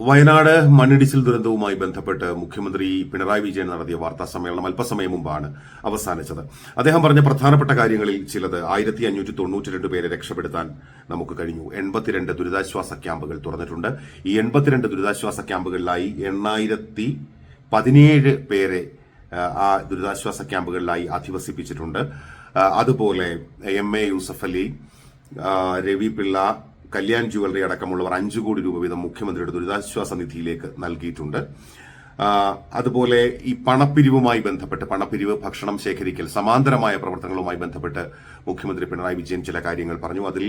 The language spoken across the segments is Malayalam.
വയനാട് മണ്ണിടിച്ചിൽ ദുരന്തവുമായി ബന്ധപ്പെട്ട് മുഖ്യമന്ത്രി പിണറായി വിജയൻ നടത്തിയ വാർത്താ സമ്മേളനം അല്പസമയം മുമ്പാണ് അവസാനിച്ചത്. അദ്ദേഹം പറഞ്ഞ പ്രധാനപ്പെട്ട കാര്യങ്ങളിൽ ചിലത് ആയിരത്തി അഞ്ഞൂറ്റി തൊണ്ണൂറ്റിരണ്ട് പേരെ രക്ഷപ്പെടുത്താൻ നമുക്ക് കഴിഞ്ഞു. എൺപത്തിരണ്ട് ദുരിതാശ്വാസ ക്യാമ്പുകൾ തുറന്നിട്ടുണ്ട്. ഈ എൺപത്തിരണ്ട് ദുരിതാശ്വാസ ക്യാമ്പുകളിലായി എണ്ണായിരത്തി പതിനേഴ് പേരെ ആ, ദുരിതാശ്വാസ ക്യാമ്പുകളിലായി അധിവസിപ്പിച്ചിട്ടുണ്ട്. അതുപോലെ M A Yusuf Ali Ravi Pillai Kalyan jewellery അടക്കമുള്ളവർ അഞ്ചു കോടി രൂപ വീതം മുഖ്യമന്ത്രിയുടെ ദുരിതാശ്വാസ നിധിയിലേക്ക് നൽകിയിട്ടുണ്ട്. അതുപോലെ ഈ പണപ്പിരിവുമായി ബന്ധപ്പെട്ട് പണപ്പിരിവ് ഭക്ഷണം ശേഖരിക്കൽ സമാന്തരമായ പ്രവർത്തനങ്ങളുമായി ബന്ധപ്പെട്ട് മുഖ്യമന്ത്രി പിണറായി വിജയൻ ചില കാര്യങ്ങൾ പറഞ്ഞു. അതിൽ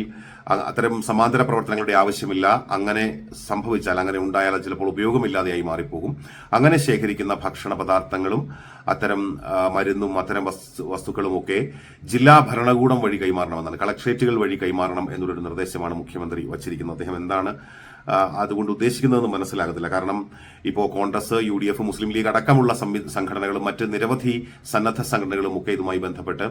അത്തരം സമാന്തര പ്രവർത്തനങ്ങളുടെ ആവശ്യമില്ല. അങ്ങനെ സംഭവിച്ചാൽ അങ്ങനെ ഉണ്ടായാൽ ചിലപ്പോൾ ഉപയോഗമില്ലാതെയായി മാറിപ്പോകും. അങ്ങനെ ശേഖരിക്കുന്ന ഭക്ഷണ പദാർത്ഥങ്ങളും അത്തരം മരുന്നും അത്തരം വസ്തുക്കളും ഒക്കെ ജില്ലാ ഭരണകൂടം വഴി കൈമാറണമെന്നാണ്. കളക്ട്രേറ്റുകൾ വഴി കൈമാറണം എന്നൊരു നിർദ്ദേശമാണ് മുഖ്യമന്ത്രി വച്ചിരിക്കുന്നത്. അദ്ദേഹം എന്താണ് അതുകൊണ്ട് ഉദ്ദേശിക്കുന്നതെന്ന് മനസ്സിലാകത്തില്ല. കാരണം ഇപ്പോൾ Congress U D F Muslim League അടക്കമുള്ള സംഘടനകളും മറ്റ് നിരവധി സന്നദ്ധ സംഘടനകളും ഒക്കെ ഇതുമായി ബന്ധപ്പെട്ട്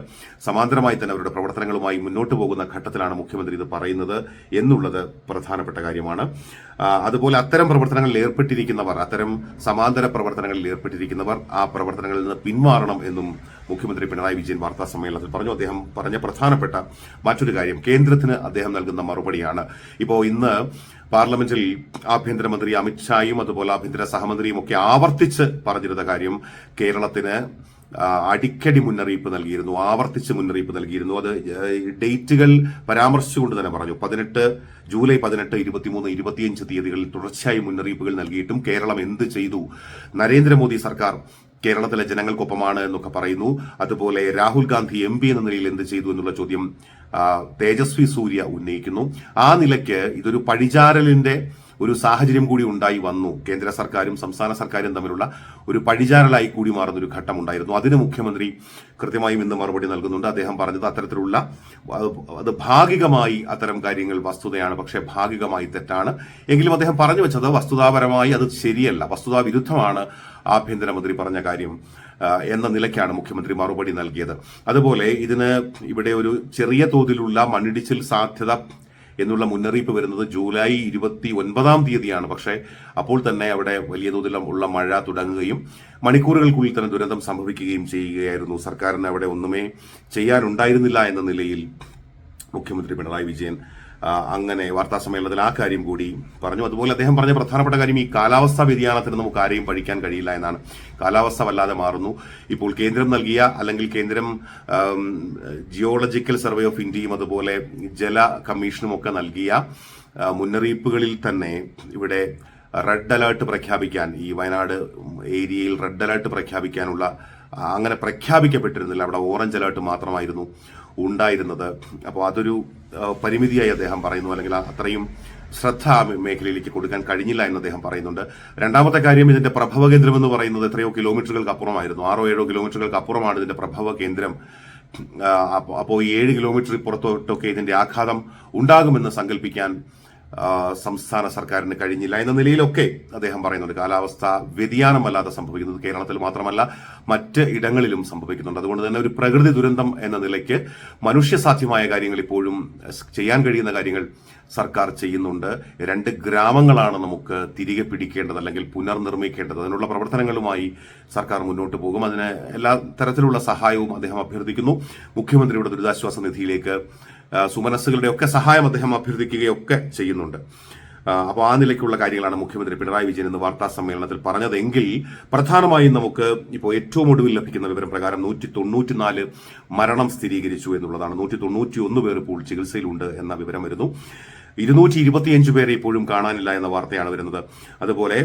സമാന്തരമായി തന്നെ അവരുടെ പ്രവർത്തനങ്ങളുമായി മുന്നോട്ട് പോകുന്ന ഘട്ടത്തിലാണ് മുഖ്യമന്ത്രി ഇത് പറയുന്നത് എന്നുള്ളത് പ്രധാനപ്പെട്ട കാര്യമാണ്. അതുപോലെ അത്തരം പ്രവർത്തനങ്ങളിൽ ഏർപ്പെട്ടിരിക്കുന്നവർ അത്തരം സമാന്തര പ്രവർത്തനങ്ങളിൽ ഏർപ്പെട്ടിരിക്കുന്നവർ ആ പ്രവർത്തനങ്ങളിൽ നിന്ന് പിന്മാറണം എന്നും മുഖ്യമന്ത്രി പിണറായി വിജയൻ വാർത്താ സമ്മേളനത്തിൽ പറഞ്ഞു. അദ്ദേഹം പറഞ്ഞ പ്രധാനപ്പെട്ട മറ്റൊരു കാര്യം കേന്ദ്രത്തിന് അദ്ദേഹം നൽകുന്ന മറുപടിയാണ്. ഇപ്പോൾ ഇന്ന് പാർലമെന്റിൽ ആഭ്യന്തരമന്ത്രി അമിത്ഷായും അതുപോലെ ആഭ്യന്തര സഹമന്ത്രിയും ഒക്കെ ആവർത്തിച്ച് പറഞ്ഞിരുന്ന കാര്യം കേരളത്തിന് അടിക്കടി മുന്നറിയിപ്പ് നൽകിയിരുന്നു ആവർത്തിച്ച് മുന്നറിയിപ്പ് നൽകിയിരുന്നു. അത് ഡേറ്റുകൾ പരാമർശിച്ചുകൊണ്ട് തന്നെ പറഞ്ഞു. പതിനെട്ട് ജൂലൈ പതിനെട്ട് ഇരുപത്തിമൂന്ന് ഇരുപത്തിയഞ്ച് തീയതികളിൽ തുടർച്ചയായി മുന്നറിയിപ്പുകൾ നൽകിയിട്ടും കേരളം എന്ത് ചെയ്തു? നരേന്ദ്രമോദി സർക്കാർ കേരളത്തിലെ ജനങ്ങൾക്കൊപ്പമാണ് എന്നൊക്കെ പറയുന്നു. അതുപോലെ രാഹുൽ ഗാന്ധി എം പി എന്ന നിലയിൽ എന്ത് ചെയ്തു എന്നുള്ള ചോദ്യം തേജസ്വി സൂര്യ ഉന്നയിക്കുന്നു. ആ നിലയ്ക്ക് ഇതൊരു പഴിചാരലിന്റെ ഒരു സാഹചര്യം കൂടി ഉണ്ടായി വന്നു. കേന്ദ്ര സർക്കാരും സംസ്ഥാന സർക്കാരും തമ്മിലുള്ള ഒരു പഴിചാരലായി കൂടി മാറുന്ന ഒരു ഘട്ടം ഉണ്ടായിരുന്നു അതിന് മുഖ്യമന്ത്രി കൃത്യമായും ഇന്ന് മറുപടി നൽകുന്നുണ്ട്. അദ്ദേഹം പറഞ്ഞത് അത്തരത്തിലുള്ള അത് ഭാഗികമായി അത്തരം കാര്യങ്ങൾ വസ്തുതയാണ് പക്ഷേ ഭാഗികമായി തെറ്റാണ്. എങ്കിലും അദ്ദേഹം പറഞ്ഞു വെച്ചത് വസ്തുതാപരമായി അത് ശരിയല്ല. വസ്തുതാ വിരുദ്ധമാണ് ആഭ്യന്തരമന്ത്രി പറഞ്ഞ കാര്യം എന്ന നിലയ്ക്കാണ് മുഖ്യമന്ത്രി മറുപടി നൽകിയത്. അതുപോലെ ഇതിന് ഇവിടെ ഒരു ചെറിയ തോതിലുള്ള മണ്ണിടിച്ചിൽ സാധ്യത എന്നുള്ള മുന്നറിയിപ്പ് വരുന്നത് ജൂലൈ ഇരുപത്തി ഒൻപതാം തീയതിയാണ്. പക്ഷേ അപ്പോൾ തന്നെ അവിടെ വലിയ തോതിൽ ഉള്ള മഴ തുടങ്ങുകയും മണിക്കൂറുകൾക്കുള്ളിൽ തന്നെ ദുരന്തം സംഭവിക്കുകയും ചെയ്യുകയായിരുന്നു. സർക്കാരിന് അവിടെ ഒന്നുമേ ചെയ്യാനുണ്ടായിരുന്നില്ല എന്ന നിലയിൽ മുഖ്യമന്ത്രി പിണറായി വിജയൻ അങ്ങനെ വാർത്താ സമ്മേളനത്തിൽ ആ കാര്യം കൂടി പറഞ്ഞു. അതുപോലെ അദ്ദേഹം പറഞ്ഞ പ്രധാനപ്പെട്ട കാര്യം ഈ കാലാവസ്ഥാ വ്യതിയാനത്തിന് നമുക്ക് ആരെയും പഠിക്കാൻ കഴിയില്ല എന്നാണ്. കാലാവസ്ഥ വല്ലാതെ മാറുന്നു. ഇപ്പോൾ കേന്ദ്രം നൽകിയ അല്ലെങ്കിൽ കേന്ദ്രം ജിയോളജിക്കൽ സർവേ ഓഫ് ഇന്ത്യയും അതുപോലെ ജല കമ്മീഷനും ഒക്കെ നൽകിയ മുന്നറിയിപ്പുകളിൽ തന്നെ ഇവിടെ റെഡ് അലേർട്ട് പ്രഖ്യാപിക്കാൻ ഈ വയനാട് ഏരിയയിൽ റെഡ് അലേർട്ട് പ്രഖ്യാപിക്കാനുള്ള അങ്ങനെ പ്രഖ്യാപിക്കപ്പെട്ടിരുന്നില്ല. അവിടെ ഓറഞ്ച് അലേർട്ട് മാത്രമായിരുന്നു. ഉണ്ടായിരുന്നത്. അപ്പോൾ അതൊരു പരിമിതിയായി അദ്ദേഹം പറയുന്നു. അല്ലെങ്കിൽ അത്രയും ശ്രദ്ധ മേഖലയിലേക്ക് കൊടുക്കാൻ കഴിഞ്ഞില്ല എന്ന് അദ്ദേഹം പറയുന്നുണ്ട്. രണ്ടാമത്തെ കാര്യം ഇതിന്റെ പ്രഭവ കേന്ദ്രം എന്ന് പറയുന്നത് എത്രയോ കിലോമീറ്ററുകൾക്ക് അപ്പുറമായിരുന്നു. ആറോ ഏഴോ കിലോമീറ്ററുകൾക്ക് അപ്പുറമാണ് ഇതിന്റെ പ്രഭവ കേന്ദ്രം. അപ്പോ- അപ്പോൾ ഈ ഏഴ് കിലോമീറ്റർ പുറത്തോട്ടൊക്കെ ഇതിന്റെ ആഘാതം ഉണ്ടാകുമെന്ന് സങ്കല്പിക്കാൻ സംസ്ഥാന സർക്കാരിന് കഴിഞ്ഞില്ല എന്ന നിലയിലൊക്കെ അദ്ദേഹം പറയുന്നുണ്ട്. കാലാവസ്ഥ വ്യതിയാനമല്ലാതെ സംഭവിക്കുന്നത് കേരളത്തിൽ മാത്രമല്ല മറ്റ് ഇടങ്ങളിലും സംഭവിക്കുന്നുണ്ട്. അതുകൊണ്ട് തന്നെ ഒരു പ്രകൃതി ദുരന്തം എന്ന നിലയ്ക്ക് മനുഷ്യസാധ്യമായ കാര്യങ്ങൾ ഇപ്പോഴും ചെയ്യാൻ കഴിയുന്ന കാര്യങ്ങൾ സർക്കാർ ചെയ്യുന്നുണ്ട്. രണ്ട് ഗ്രാമങ്ങളാണ് നമുക്ക് തിരികെ പിടിക്കേണ്ടത് അല്ലെങ്കിൽ പുനർനിർമ്മിക്കേണ്ടത്. അതിനുള്ള പ്രവർത്തനങ്ങളുമായി സർക്കാർ മുന്നോട്ട് പോകും. അതിന് എല്ലാ തരത്തിലുള്ള സഹായവും അദ്ദേഹം അഭ്യർത്ഥിക്കുന്നു. മുഖ്യമന്ത്രിയുടെ ദുരിതാശ്വാസ നിധിയിലേക്ക് സുമനസ്സുകളുടെ ഒക്കെ സഹായം അദ്ദേഹം അഭ്യർത്ഥിക്കുകയൊക്കെ ചെയ്യുന്നുണ്ട്. അപ്പോൾ ആ നിലയ്ക്കുള്ള കാര്യങ്ങളാണ് മുഖ്യമന്ത്രി പിണറായി വിജയൻ ഇന്ന് വാർത്താ സമ്മേളനത്തിൽ പറഞ്ഞതെങ്കിൽ പ്രധാനമായും നമുക്ക് ഇപ്പോൾ ഏറ്റവും ഒടുവിൽ ലഭിക്കുന്ന വിവരം പ്രകാരം നൂറ്റി തൊണ്ണൂറ്റിനാല് മരണം സ്ഥിരീകരിച്ചു എന്നുള്ളതാണ്. നൂറ്റി തൊണ്ണൂറ്റി ഒന്ന് പേർ ഇപ്പോൾ ചികിത്സയിലുണ്ട് എന്ന വിവരം വരുന്നു. ഇരുന്നൂറ്റി ഇരുപത്തിയഞ്ച് പേരെ ഇപ്പോഴും കാണാനില്ല എന്ന വാർത്തയാണ് വരുന്നത്. അതുപോലെ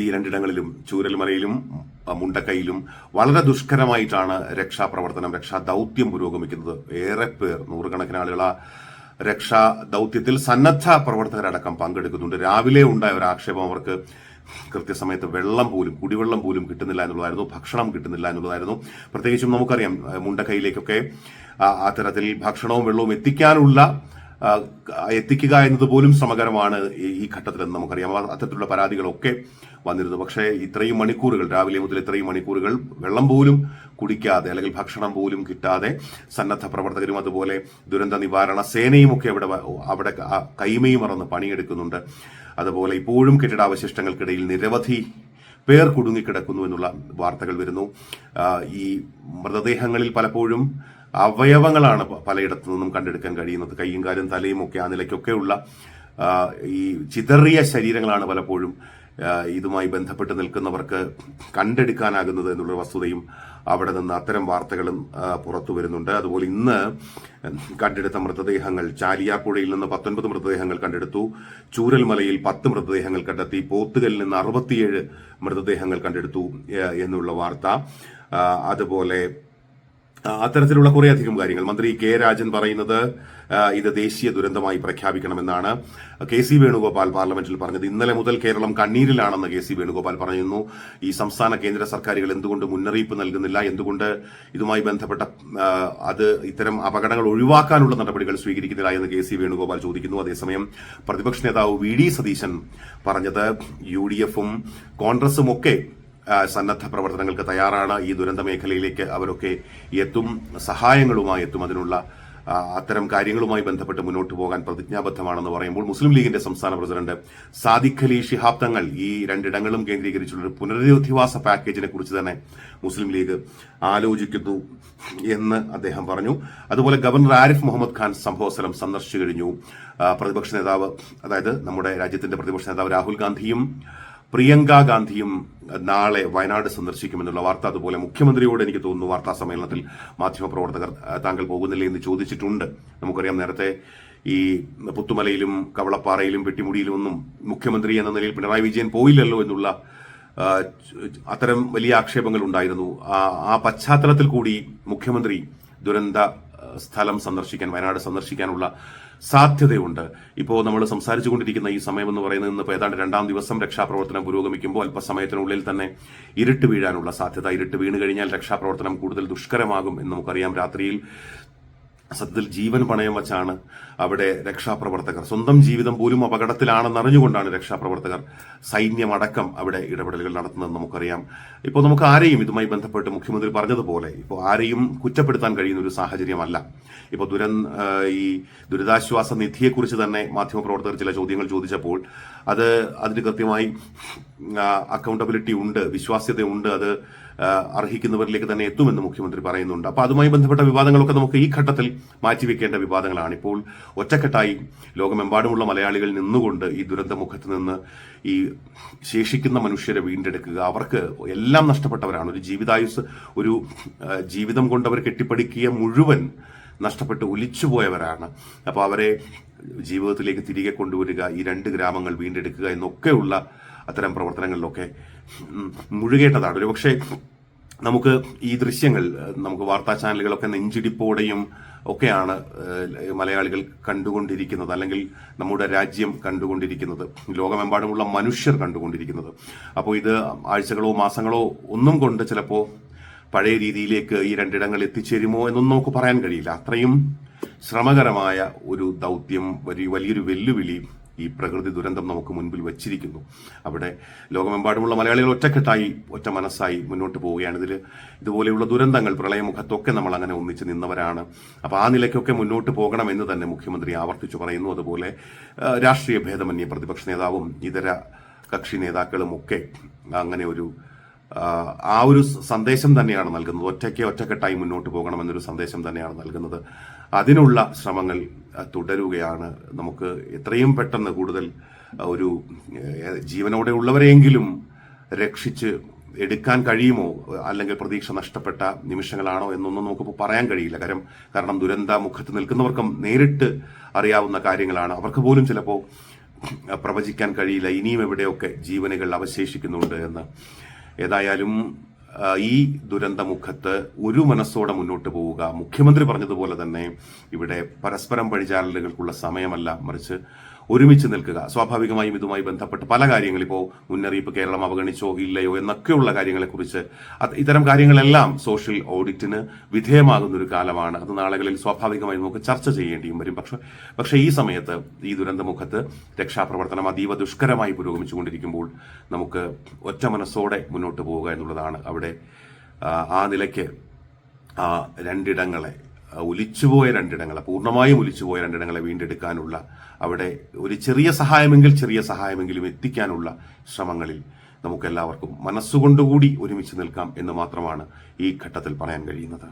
ഈ രണ്ടിടങ്ങളിലും ചൂരൽമലയിലും മുണ്ടക്കൈയിലും വളരെ ദുഷ്കരമായിട്ടാണ് രക്ഷാപ്രവർത്തനം രക്ഷാ ദൗത്യം പുരോഗമിക്കുന്നത്. ഏറെ പേർ നൂറുകണക്കിന് ആളുകൾ ആ രക്ഷാ ദൗത്യത്തിൽ സന്നദ്ധ പ്രവർത്തകരടക്കം പങ്കെടുക്കുന്നുണ്ട്. രാവിലെ ഉണ്ടായ ഒരു ആക്ഷേപം അവർക്ക് കൃത്യസമയത്ത് വെള്ളം പോലും കുടിവെള്ളം പോലും കിട്ടുന്നില്ല എന്നുള്ളതായിരുന്നു ഭക്ഷണം കിട്ടുന്നില്ല എന്നുള്ളതായിരുന്നു. പ്രത്യേകിച്ചും നമുക്കറിയാം മുണ്ടക്കൈയിലേക്കൊക്കെ അത്തരത്തിൽ ഭക്ഷണവും വെള്ളവും എത്തിക്കാനുള്ള എത്തിക്കുക എന്നത് പോലും ശ്രമകരമാണ് ഈ- ഘട്ടത്തിലെന്ന് നമുക്കറിയാം. അത്തരത്തിലുള്ള പരാതികളൊക്കെ വന്നിരുന്നു. പക്ഷേ ഇത്രയും മണിക്കൂറുകൾ രാവിലെ മുതൽ ഇത്രയും മണിക്കൂറുകൾ വെള്ളം പോലും കുടിക്കാതെ അല്ലെങ്കിൽ ഭക്ഷണം പോലും കിട്ടാതെ സന്നദ്ധ പ്രവർത്തകരും അതുപോലെ ദുരന്ത നിവാരണ സേനയും ഒക്കെ അവിടെ അവിടെ കൈമയും മറന്ന് പണിയെടുക്കുന്നുണ്ട്. അതുപോലെ ഇപ്പോഴും കെട്ടിടാവശിഷ്ടങ്ങൾക്കിടയിൽ നിരവധി പേർ കുടുങ്ങിക്കിടക്കുന്നു എന്നുള്ള വാർത്തകൾ വരുന്നു. ഈ മൃതദേഹങ്ങളിൽ പലപ്പോഴും അവയവങ്ങളാണ് പലയിടത്തു നിന്നും കണ്ടെടുക്കാൻ കഴിയുന്നത്. കൈയും കാലും തലയും ഒക്കെ ആ നിലയ്ക്കൊക്കെയുള്ള ഈ ചിതറിയ ശരീരങ്ങളാണ് പലപ്പോഴും ഇതുമായി ബന്ധപ്പെട്ട് നിൽക്കുന്നവർക്ക് കണ്ടെടുക്കാനാകുന്നത് എന്നുള്ള വസ്തുതയും അവിടെ നിന്ന് അത്തരം വാർത്തകളും പുറത്തു വരുന്നുണ്ട്. അതുപോലെ ഇന്ന് കണ്ടെടുത്ത മൃതദേഹങ്ങൾ ചാലിയാർപ്പുഴയിൽ നിന്ന് പത്തൊൻപത് മൃതദേഹങ്ങൾ കണ്ടെടുത്തു. ചൂരൽമലയിൽ പത്ത് മൃതദേഹങ്ങൾ കണ്ടെത്തി. പോത്തുകലിൽ നിന്ന് അറുപത്തിയേഴ് മൃതദേഹങ്ങൾ കണ്ടെടുത്തു എന്നുള്ള വാർത്ത. അതുപോലെ അത്തരത്തിലുള്ള കുറേയധികം കാര്യങ്ങൾ. മന്ത്രി കെ രാജൻ പറയുന്നത് ഇത് ദേശീയ ദുരന്തമായി പ്രഖ്യാപിക്കണമെന്നാണ്. കെ സി വേണുഗോപാൽ പാർലമെന്റിൽ പറഞ്ഞത് ഇന്നലെ മുതൽ കേരളം കണ്ണീരിലാണെന്ന് കെ സി വേണുഗോപാൽ പറയുന്നു. ഈ സംസ്ഥാന കേന്ദ്ര സർക്കാരുകൾ എന്തുകൊണ്ട് മുന്നറിയിപ്പ് നൽകുന്നില്ല? എന്തുകൊണ്ട് ഇതുമായി ബന്ധപ്പെട്ട അത് ഇത്തരം അപകടങ്ങൾ ഒഴിവാക്കാനുള്ള നടപടികൾ സ്വീകരിക്കുന്നില്ല എന്ന് കെ സി വേണുഗോപാൽ ചോദിക്കുന്നു. അതേസമയം പ്രതിപക്ഷ നേതാവ് വി ഡി സതീശൻ പറഞ്ഞത് യു ഡി എഫും കോൺഗ്രസും ഒക്കെ സന്നദ്ധ പ്രവർത്തനങ്ങൾക്ക് തയ്യാറാണ്. ഈ ദുരന്ത മേഖലയിലേക്ക് അവരൊക്കെ എത്തും സഹായങ്ങളുമായി എത്തും. അതിനുള്ള അത്തരം കാര്യങ്ങളുമായി ബന്ധപ്പെട്ട് മുന്നോട്ട് പോകാൻ പ്രതിജ്ഞാബദ്ധമാണെന്ന് പറയുമ്പോൾ മുസ്ലിം ലീഗിന്റെ സംസ്ഥാന പ്രസിഡന്റ് സാദിഖ് അലി ഷിഹാബ് തങ്ങൾ ഈ രണ്ടിടങ്ങളും കേന്ദ്രീകരിച്ചുള്ള പുനരധിവാസ പാക്കേജിനെ കുറിച്ച് തന്നെ മുസ്ലിം ലീഗ് ആലോചിക്കുന്നു എന്ന് അദ്ദേഹം പറഞ്ഞു. അതുപോലെ ഗവർണർ ആരിഫ് മുഹമ്മദ് ഖാൻ സംഭവസ്ഥലം സന്ദർശിച്ചു കഴിഞ്ഞു. പ്രതിപക്ഷ നേതാവ് അതായത് നമ്മുടെ രാജ്യത്തിന്റെ പ്രതിപക്ഷ നേതാവ് രാഹുൽ ഗാന്ധിയും പ്രിയങ്ക ഗാന്ധിയും നാളെ വയനാട് സന്ദർശിക്കുമെന്നുള്ള വാർത്ത. അതുപോലെ മുഖ്യമന്ത്രിയോട് എനിക്ക് തോന്നുന്നു വാർത്താ സമ്മേളനത്തിൽ മാധ്യമപ്രവർത്തകർ താങ്കൾ പോകുന്നില്ലേ എന്ന് ചോദിച്ചിട്ടുണ്ട്. നമുക്കറിയാം നേരത്തെ ഈ പുത്തുമലയിലും കവളപ്പാറയിലും വെട്ടിമുടിയിലും ഒന്നും മുഖ്യമന്ത്രി എന്ന നിലയിൽ പിണറായി വിജയൻ പോയില്ലല്ലോ എന്നുള്ള അത്തരം വലിയ ആക്ഷേപങ്ങൾ ഉണ്ടായിരുന്നു. ആ പശ്ചാത്തലത്തിൽ കൂടി മുഖ്യമന്ത്രി ദുരന്ത സ്ഥലം സന്ദർശിക്കാൻ വയനാട് സന്ദർശിക്കാനുള്ള സാധ്യതയുണ്ട്. ഇപ്പോൾ നമ്മൾ സംസാരിച്ചു കൊണ്ടിരിക്കുന്ന ഈ സമയം എന്ന് പറയുന്നത് ഇന്നിപ്പോൾ ഏതാണ്ട് രണ്ടാം ദിവസം രക്ഷാപ്രവർത്തനം പുരോഗമിക്കുമ്പോൾ അല്പസമയത്തിനുള്ളിൽ തന്നെ ഇരുട്ട് വീഴാനുള്ള സാധ്യത. ഇരുട്ട് വീണ് കഴിഞ്ഞാൽ രക്ഷാപ്രവർത്തനം കൂടുതൽ ദുഷ്കരമാകും എന്ന് നമുക്കറിയാം. രാത്രിയിൽ സത്യത്തിൽ ജീവൻ പണയം വച്ചാണ് അവിടെ രക്ഷാപ്രവർത്തകർ. സ്വന്തം ജീവിതം പോലും അപകടത്തിലാണെന്ന് അറിഞ്ഞുകൊണ്ടാണ് രക്ഷാപ്രവർത്തകർ സൈന്യമടക്കം അവിടെ ഇടപെടലുകൾ നടത്തുന്നത് നമുക്കറിയാം. ഇപ്പോൾ നമുക്ക് ആരെയും ഇതുമായി ബന്ധപ്പെട്ട് മുഖ്യമന്ത്രി പറഞ്ഞതുപോലെ ഇപ്പോൾ ആരെയും കുറ്റപ്പെടുത്താൻ കഴിയുന്ന ഒരു സാഹചര്യമല്ല. ഇപ്പോൾ ദുരൻ ഈ ദുരിതാശ്വാസ നിധിയെക്കുറിച്ച് തന്നെ മാധ്യമപ്രവർത്തകർ ചില ചോദ്യങ്ങൾ ചോദിച്ചപ്പോൾ അത് അതിന് കൃത്യമായി അക്കൗണ്ടബിലിറ്റി ഉണ്ട് വിശ്വാസ്യത ഉണ്ട് അത് അർഹിക്കുന്നവരിലേക്ക് തന്നെ എത്തുമെന്ന് മുഖ്യമന്ത്രി പറയുന്നുണ്ട്. അപ്പോൾ അതുമായി ബന്ധപ്പെട്ട വിവാദങ്ങളൊക്കെ നമുക്ക് ഈ ഘട്ടത്തിൽ മാറ്റിവെക്കേണ്ട വിവാദങ്ങളാണ്. ഇപ്പോൾ ഒറ്റക്കെട്ടായി ലോകമെമ്പാടുമുള്ള മലയാളികൾ നിന്നുകൊണ്ട് ഈ ദുരന്തമുഖത്ത് നിന്ന് ഈ ശേഷിക്കുന്ന മനുഷ്യരെ വീണ്ടെടുക്കുക. അവർക്ക് എല്ലാം നഷ്ടപ്പെട്ടവരാണ്. ഒരു ജീവിതായുസ് ഒരു ജീവിതം കൊണ്ട് അവർ കെട്ടിപ്പടുക്കിയ മുഴുവൻ നഷ്ടപ്പെട്ട് ഒലിച്ചുപോയവരാണ്. അപ്പോൾ അവരെ ജീവിതത്തിലേക്ക് തിരികെ കൊണ്ടുവരിക ഈ രണ്ട് ഗ്രാമങ്ങൾ വീണ്ടെടുക്കുക എന്നൊക്കെയുള്ള അത്തരം പ്രവർത്തനങ്ങളിലൊക്കെ മുഴുകേണ്ടതാണ്. ഒരുപക്ഷെ നമുക്ക് ഈ ദൃശ്യങ്ങൾ നമുക്ക് വാർത്താ ചാനലുകളൊക്കെ നെഞ്ചിടിപ്പോടെയും ഒക്കെയാണ് മലയാളികൾ കണ്ടുകൊണ്ടിരിക്കുന്നത് അല്ലെങ്കിൽ നമ്മുടെ രാജ്യം കണ്ടുകൊണ്ടിരിക്കുന്നത് ലോകമെമ്പാടുമുള്ള മനുഷ്യർ കണ്ടുകൊണ്ടിരിക്കുന്നത്. അപ്പോൾ ഇത് ആഴ്ചകളോ മാസങ്ങളോ ഒന്നും കൊണ്ട് ചിലപ്പോൾ പഴയ രീതിയിലേക്ക് ഈ രണ്ടിടങ്ങൾ എത്തിച്ചേരുമോ എന്നൊന്നും നമുക്ക് പറയാൻ കഴിയില്ല. അത്രയും ശ്രമകരമായ ഒരു ദൗത്യം വലിയ വലിയൊരു വെല്ലുവിളി ഈ പ്രകൃതി ദുരന്തം നമുക്ക് മുൻപിൽ വച്ചിരിക്കുന്നു. അവിടെ ലോകമെമ്പാടുമുള്ള മലയാളികൾ ഒറ്റക്കെട്ടായി ഒറ്റ മനസ്സായി മുന്നോട്ട് പോവുകയാണ്. ഇതിൽ ഇതുപോലെയുള്ള ദുരന്തങ്ങൾ പ്രളയമുഖത്തൊക്കെ നമ്മൾ അങ്ങനെ ഒന്നിച്ച് നിന്നവരാണ്. അപ്പോൾ ആ നിലയ്ക്കൊക്കെ മുന്നോട്ട് പോകണം എന്ന് തന്നെ മുഖ്യമന്ത്രി ആവർത്തിച്ചു പറയുന്നു. അതുപോലെ രാഷ്ട്രീയ ഭേദമന്യേ പ്രതിപക്ഷ നേതാവും ഇതര കക്ഷി നേതാക്കളും ഒക്കെ അങ്ങനെ ഒരു ആ, ഒരു സന്ദേശം തന്നെയാണ് നൽകുന്നത്. ഒറ്റയ്ക്ക് ഒറ്റക്കെട്ടായി മുന്നോട്ട് പോകണം എന്നൊരു സന്ദേശം തന്നെയാണ് നൽകുന്നത്. അതിനുള്ള ശ്രമങ്ങൾ തുടരുകയാണ്. നമുക്ക് എത്രയും പെട്ടെന്ന് കൂടുതൽ ഒരു ജീവനോടെ ഉള്ളവരെയെങ്കിലും രക്ഷിച്ച് എടുക്കാൻ കഴിയുമോ? അല്ലെങ്കിൽ പ്രതീക്ഷ നഷ്ടപ്പെട്ട നിമിഷങ്ങളാണോ എന്നൊന്നും നമുക്കിപ്പോൾ പറയാൻ കഴിയില്ല. കാരണം കാരണം ദുരന്ത മുഖത്ത് നിൽക്കുന്നവർക്കും നേരിട്ട് അറിയാവുന്ന കാര്യങ്ങളാണ്. അവർക്ക് പോലും ചിലപ്പോൾ പ്രവചിക്കാൻ കഴിയില്ല. ഇനിയും എവിടെയൊക്കെ ജീവനുകൾ അവശേഷിക്കുന്നുണ്ട് എന്ന്. ഏതായാലും ഈ ദുരന്തമുഖത്ത് ഒരു മനസ്സോടെ മുന്നോട്ട് പോവുക. മുഖ്യമന്ത്രി പറഞ്ഞതുപോലെ തന്നെ ഇവിടെ പരസ്പരം പഴിചാരലുകൾക്കുള്ള സമയമല്ല മറിച്ച് ഒരുമിച്ച് നിൽക്കുക. സ്വാഭാവികമായും ഇതുമായി ബന്ധപ്പെട്ട് പല കാര്യങ്ങൾ ഇപ്പോൾ മുന്നറിയിപ്പ് കേരളം അവഗണിച്ചോ ഇല്ലയോ എന്നൊക്കെയുള്ള കാര്യങ്ങളെക്കുറിച്ച് ഇത്തരം കാര്യങ്ങളെല്ലാം സോഷ്യൽ ഓഡിറ്റിന് വിധേയമാകുന്ന ഒരു കാലമാണ്. അത് നാളുകളിൽ സ്വാഭാവികമായി നമുക്ക് ചർച്ച ചെയ്യേണ്ടിയും വരും. പക്ഷെ പക്ഷേ ഈ സമയത്ത് ഈ ദുരന്തമുഖത്ത് രക്ഷാപ്രവർത്തനം അതീവ ദുഷ്കരമായി പുരോഗമിച്ചുകൊണ്ടിരിക്കുമ്പോൾ നമുക്ക് ഒറ്റ മനസ്സോടെ മുന്നോട്ട് പോവുക എന്നുള്ളതാണ് അവിടെ ആ, നിലയ്ക്ക് ആ രണ്ടിടങ്ങളെ ഒലിച്ചുപോയ രണ്ടിടങ്ങളെ പൂർണമായും ഒലിച്ചുപോയ രണ്ടിടങ്ങളെ വീണ്ടെടുക്കാനുള്ള അവിടെ ഒരു ചെറിയ സഹായമെങ്കിൽ ചെറിയ സഹായമെങ്കിലും എത്തിക്കാനുള്ള ശ്രമങ്ങളിൽ നമുക്കെല്ലാവർക്കും മനസ്സുകൊണ്ടുകൂടി ഒരുമിച്ച് നിൽക്കാം എന്ന് മാത്രമാണ് ഈ ഘട്ടത്തിൽ പറയാൻ കഴിയുന്നത്.